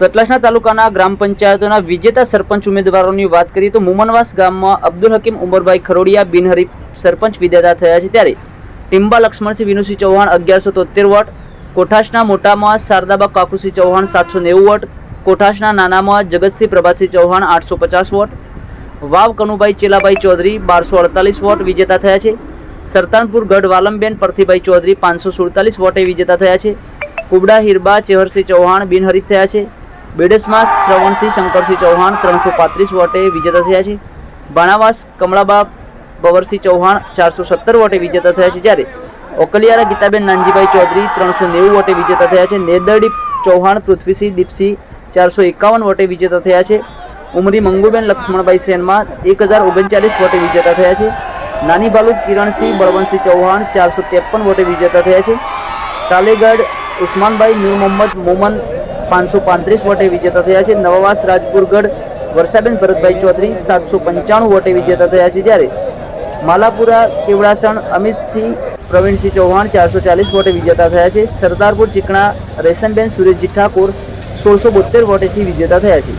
સતલાસના તાલુકાના ગ્રામ પંચાયતોના વિજેતા સરપંચ ઉમેદવારોની વાત કરીએ તો મુમનવાસ ગામમાં અબ્દુલ હકીમ ઉમરભાઈ ખરોડિયા બિનહરીફ સરપંચ વિજેતા થયા છે ત્યારે ટિંબા લક્ષ્મણસિંહ વિનુસિંહ ચૌહાણ અગિયારસો તોતેર વોટ, કોઠાસના મોટામાં શારદાબા કાકુસિંહ ચૌહાણ સાતસો નેવું વોટ, કોઠાસના નાનામાં જગતસિંહ પ્રભાતસિંહ ચૌહાણ આઠસો પચાસ વોટ, વાવ કનુભાઈ ચેલાભાઈ ચૌધરી બારસો અડતાલીસ વોટ વિજેતા થયા છે. સરતાનપુર ગઢ વાલમબેન પરથીભાઈ ચૌધરી પાંચસો સુડતાલીસ વોટે વિજેતા થયા છે. કુબડા હિરબા ચેહરસિંહ ચૌહાણ બિનહરીફ થયા છે. બેડસમાં શ્રવણસિંહ શંકરસિંહ ચૌહાણ ત્રણસો પાંત્રીસ વોટે વિજેતા થયા છે. બાણાવાસ કમળાબા બવરસિંહ ચૌહાણ ચારસો સત્તર વોટે વિજેતા થયા છે જ્યારે ઓકલિયારા ગીતાબેન નાનજીભાઈ ચૌધરી ત્રણસો નેવું વોટે વિજેતા થયા છે. નેદરડી ચૌહાણ, પૃથ્વીસિંહ દીપસિંહ ચારસો એકાવન વોટે વિજેતા થયા છે. ઉમરી મંગુબેન લક્ષ્મણભાઈ સેનમાં એક હજાર ઓગણચાલીસ વોટે વિજેતા થયા છે. નાની બાલુ કિરણસિંહ, બળવંતસિંહ ચૌહાણ ચારસો ત્રેપન વોટે વિજેતા થયા છે. તાલેગઢ ઉસ્માનભાઈ નૂર મોહમ્મદ મોમન પાંચસો પાંત્રીસ વોટે વિજેતા થયા છે. નવાવાસ, રાજપુરગઢ વર્ષાબેન ભરતભાઈ ચૌધરી સાતસો પંચાણું વોટે વિજેતા થયા છે. જ્યારે માલાપુરા, કેવડાસણ, અમિતસિંહ, પ્રવીણસિંહ ચૌહાણ ચારસો ચાલીસ વોટે વિજેતા થયા છે. સરદારપુર, ચીકણા, રેશમબેન, સુરેશજી ઠાકોર સોળસો બોતેર વોટેથી વિજેતા થયા છે.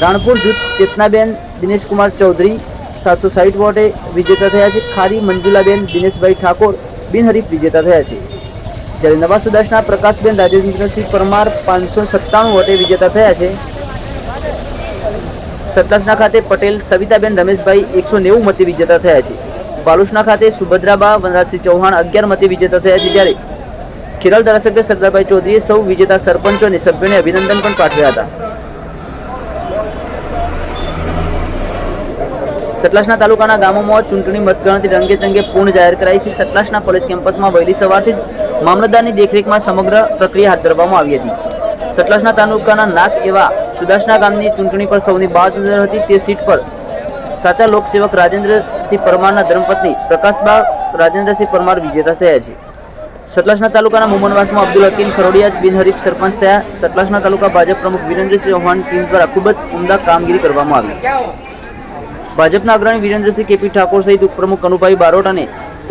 રાણપુર, જૂથ ચેતનાબેન, દિનેશકુમાર ચૌધરી સાતસો સાઠ વોટે વિજેતા થયા છે. ખારી મંજુલાબેન, દિનેશભાઈ ઠાકોર બિનહરીફ વિજેતા થયા છે. જ્યારે નવા સુદાસના પ્રકાશબેન રાજેન્દ્રસિંહ પરમાર પાંચસો સત્તાણું વોટે વિજેતા થયા છે. સતલાસના ખાતે પટેલ, સવિતાબેન રમેશભાઈ એકસો નેવું મતે વિજેતા થયા છે. બાલુસના ખાતે સુભદ્રાબા, વનરાજસિંહ ચૌહાણ અગિયાર મતે વિજેતા થયા છે જ્યારે ખેરાલ ધારાસભ્ય સરદારભાઈ ચૌધરીએ સૌ વિજેતા સરપંચો અને સભ્યોને અભિનંદન પણ પાઠવ્યા હતા. સતલાસના તાલુકાના ગામોમાં ચૂંટણી મતગણતરી રંગે ચંગે પૂર્ણ જાહેર કરાઈ છે. સતલાસના કોલેજ કેમ્પસમાં વહેલી સવારથી જ મામલતદારની દેખરેખમાં સમગ્ર પ્રક્રિયા હાથ ધરવામાં આવી હતી. સતલાસના તાલુકાના નાક એવા સુદાસના ગામની ચૂંટણી પર સૌની બાદ નજર હતી. તે સીટ પર સાચા લોકસેવક રાજેન્દ્રસિંહ પરમારના ધર્મપત્ની પ્રકાશબા રાજેન્દ્રસિંહ પરમાર વિજેતા થયા છે. સતલાસના તાલુકાના મુમનવાસમાં અબ્દુલ હકીમ ખરોડિયા, બિનહરીફ સરપંચ થયા. સતલાસના તાલુકા ભાજપ પ્રમુખ વિરેન્દ્રસિંહ ચૌહાણ ટીમ દ્વારા ખૂબ જ ઉમદા કામગીરી કરવામાં આવી. ભાજપના અગ્રણી વિરેન્દ્રસિંહ કેપી ઠાકોર સહિત ઉપપ્રમુખ કનુભાઈ બારોટ અને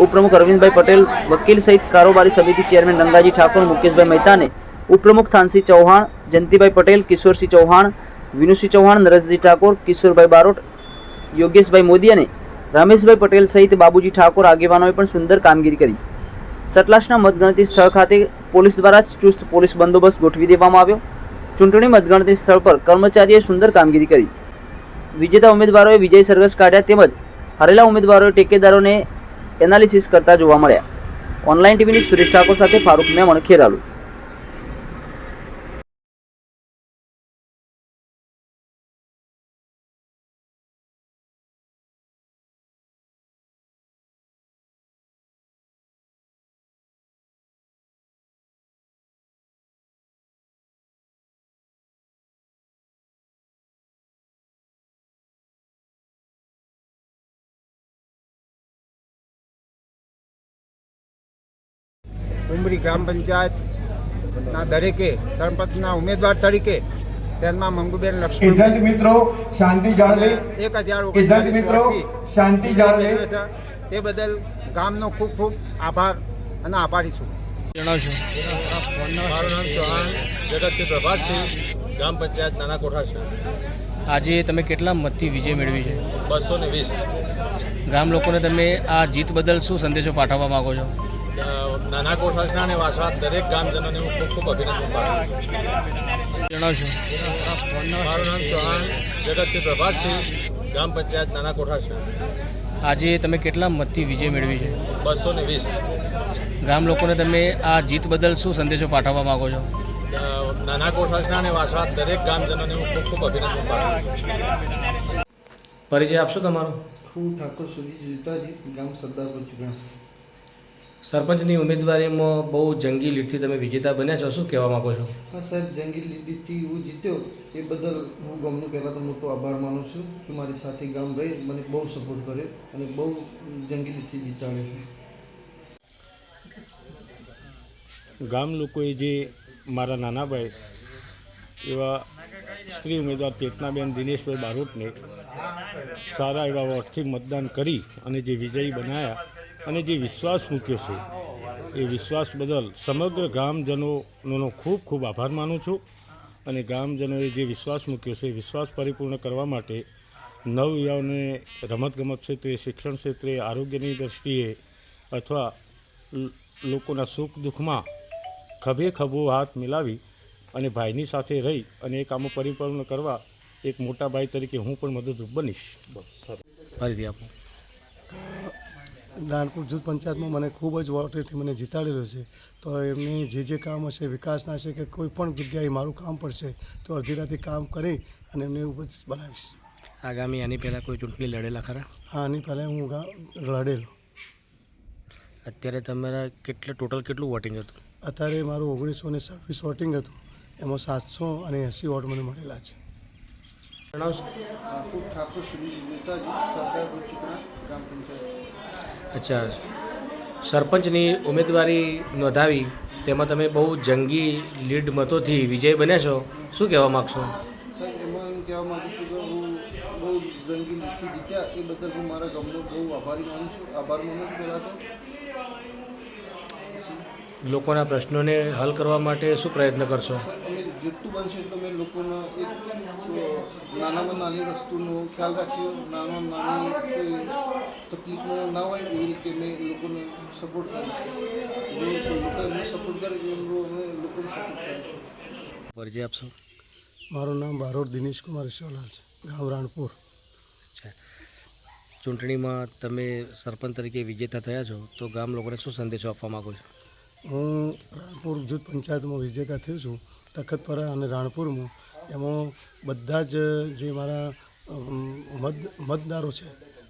ઉપપ્રમુખ અરવિંદભાઈ પટેલ, વકીલ સહિત કારોબારી સમિતિ ચેરમેન રંગાજી ઠાકોર, મુકેશભાઈ મહેતાને ઉપપ્રમુખ થાનસિંહ ચૌહાણ, જયંતિભાઈ પટેલ, કિશોરસિંહ ચૌહાણ, વિનુસિંહ ચૌહાણ, નરેશજી ઠાકોર, કિશોરભાઈ બારોટ, યોગેશભાઈ મોદી અને રમેશભાઈ પટેલ સહિત બાબુજી ઠાકોર આગેવાનોએ પણ સુંદર કામગીરી કરી. સતલાસના મતગણતરી સ્થળ ખાતે પોલીસ દ્વારા ચુસ્ત પોલીસ બંદોબસ્ત ગોઠવી દેવામાં આવ્યો. ચૂંટણી મતગણતરી સ્થળ પર કર્મચારીએ સુંદર કામગીરી કરી. વિજેતા ઉમેદવારોએ વિજય સરઘસ કાઢ્યા તેમજ હારેલા ઉમેદવારોએ ટેકેદારોને એનાલિસિસ કરતા જોવા મળ્યા. ઓનલાઈન ટીવીની સુરેશ ઠાકોર સાથે ફારૂક મેમણ ખેરાલુ. ઉમરી ગ્રામ પંચાયતના દરેકે સરપંચના ઉમેદવાર તરીકે શહેરમાં મંગુબેન લક્ષ્મણ એજન્ટ મિત્રો શાંતિ જાળવે. એક હજાર મિત્રો શાંતિ જાળવે. તે બદલ ગામનો ખૂબ ખૂબ આભાર અને આભારી છું. મારું નામ ચૌહાણ જગતસિંહ પ્રભાતસિંહ ગ્રામ પંચાયત નાના કોઠા છે. આજે તમે કેટલા મતથી વિજય મેળવી છે? બસો ને વીસ. ગામ લોકોને તમે આ જીત બદલ શું સંદેશો પાઠવવા માંગો છો? નાના કોઠાસના અને વાસણા દરેક ગામજનોને હું ખૂબ ખૂબ અભિનંદન પાઠવું છું. મારું નામ ચૌહાણ જગતસિંહ પ્રભાતસિંહ ગ્રામ પંચાયત નાના કોઠાસના આજે તમે કેટલા મતથી વિજય મેળવી છે? બસો ને વીસ. ગામ લોકોને તમે આ જીત બદલ શું સંદેશો પાઠવવા માગો છો? નાના કોઠાસના અને વાસણા દરેક ગામજનોને હું ખૂબ ખૂબ અભિનંદન પાઠવું છું. પરિચય આપશો તમારો? હું ઠાકોર સુધી જીતાજી ગામ સરદારપુર ચૂંટણા સરપંચની ઉમેદવારીમાં બહુ જંગી લીડથી તમે વિજેતા બન્યા છો. શું કહેવા માગો છો? હા સાહેબ જંગી લીડથી હું જીત્યો. એ બદલ હું ગામનો પહેલાં તો મોટો આભાર માનું છું કે મારી સાથે ગામ રહી મને બહુ સપોર્ટ કર્યો અને બહુ જંગી લીડથી જીતાડ્યો છે. ગામ લોકોએ જે મારા નાનાભાઈ એવા સ્ત્રી ઉમેદવાર ચેતનાબેન દિનેશભાઈ બારોટને સારા એવા વોટથી મતદાન કરી અને જે વિજયી બનાવ્યા અને જે વિશ્વાસ મૂક્યો છે એ વિશ્વાસ બદલ સમગ્ર ગામજનોનો ખૂબ ખૂબ આભાર માનું છું. અને ગામજનોએ જે વિશ્વાસ મૂક્યો છે એ વિશ્વાસ પરિપૂર્ણ કરવા માટે નવયુવાઓને રમતગમત ક્ષેત્રે શિક્ષણ ક્ષેત્રે આરોગ્યની દૃષ્ટિએ અથવા લોકોના સુખ દુઃખમાં ખભે ખભો હાથ મિલાવી અને ભાઈની સાથે રહી અને એ કામો પરિપૂર્ણ કરવા એક મોટા ભાઈ તરીકે હું પણ મદદરૂપ બનીશ. ફરીથી આપો. નાનપુર જૂથ પંચાયતમાં મને ખૂબ જ વોટેથી મને જીતાડેલો છે. તો એમની જે જે કામ હશે વિકાસના હશે કે કોઈ પણ જગ્યાએ મારું કામ પડશે તો અડધી રાતે કામ કરી અને એમને એવું બધું બનાવીશ. આગામી આની પહેલાં કોઈ ચૂંટણી લડેલા ખરા? હા આની પહેલાં હું લડેલો. અત્યારે તમારા કેટલા ટોટલ કેટલું વોટિંગ હતું? અત્યારે મારું ઓગણીસો ને છવ્વીસ વોટિંગ હતું. એમાં સાતસો અને એંસી વોટ મને મળેલા છે. જણાવશો આખું ઠાકોર શ્રી નેતાજી સરદાર ગામ પંચાયત. અચ્છા. સરપંચની ઉમેદવારી નોંધાવી તેમાં તમે બહુ જંગી લીડ મતોથી વિજય બન્યા છો. શું કહેવા માગશો? સાહેબ એમાં એમ કહેવા માગું છું કે હું બહુ જંગી લીડથી જીત્યા. એ બદલ હું મારા ગામનો બહુ આભારી માનું છું. આભાર માનું છું પહેલાં તો. લોકોના પ્રશ્નોને હલ કરવા માટે શું પ્રયત્ન કરશો? સર જેટલું બનશે એટલું મેં લોકોનો એક નાનામાં નાની વસ્તુનો ખ્યાલ રાખ્યો નાનામાં નાની કોઈ તકલીફનો ના હોય એવી રીતે મેં લોકોને સપોર્ટ કરીશું. જો લોકો એમને સપોર્ટ કરે અમે લોકોને સપોર્ટ કરીશું. પરિચય આપશો? મારું નામ બારોડ દિનેશ કુમાર ઈશ્વરલાલ છે. ગામ રાણપુર. અચ્છા. ચૂંટણીમાં તમે સરપંચ તરીકે વિજેતા થયા છો તો ગામ લોકોને શું સંદેશો આપવા માગો છો? હું રાણપુર જૂથ પંચાયતમાં વિજેતા થયો છું. તખતપરા અને રાણપુરમાં એમાં બધા જ જે મારા મત મતદારો છે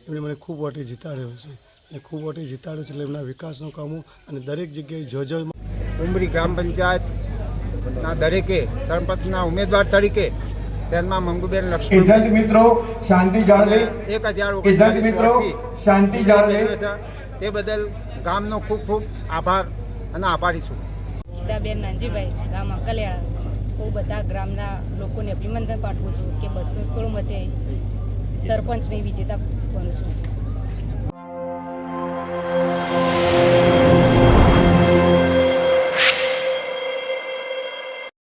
એમણે મને ખૂબ વોટે જીતાડ્યો છે. અને ખૂબ વોટે જીતાડ્યો છે એટલે એમના વિકાસનું કામો અને દરેક જગ્યાએ જો જો ઉમરી ગ્રામ પંચાયતના દરેકે સરપંચના ઉમેદવાર તરીકે શહેરમાં મંગુબેન લક્ષ્મણ એજન્ટ મિત્રો શાંતિ જાળવે. એક હજાર એજન્ટ મિત્રો શાંતિ જાળવે. તે બદલ ગામનો ખૂબ ખૂબ આભાર અને આભારી છું. ગીતાબેન નાનજીભાઈ ગામ કલ્યાણ હું બધા ગ્રામના લોકોને અભિનંદન પાઠવું છું કે બસો સોળ મતે સરપંચની વિજેતા બનું છું.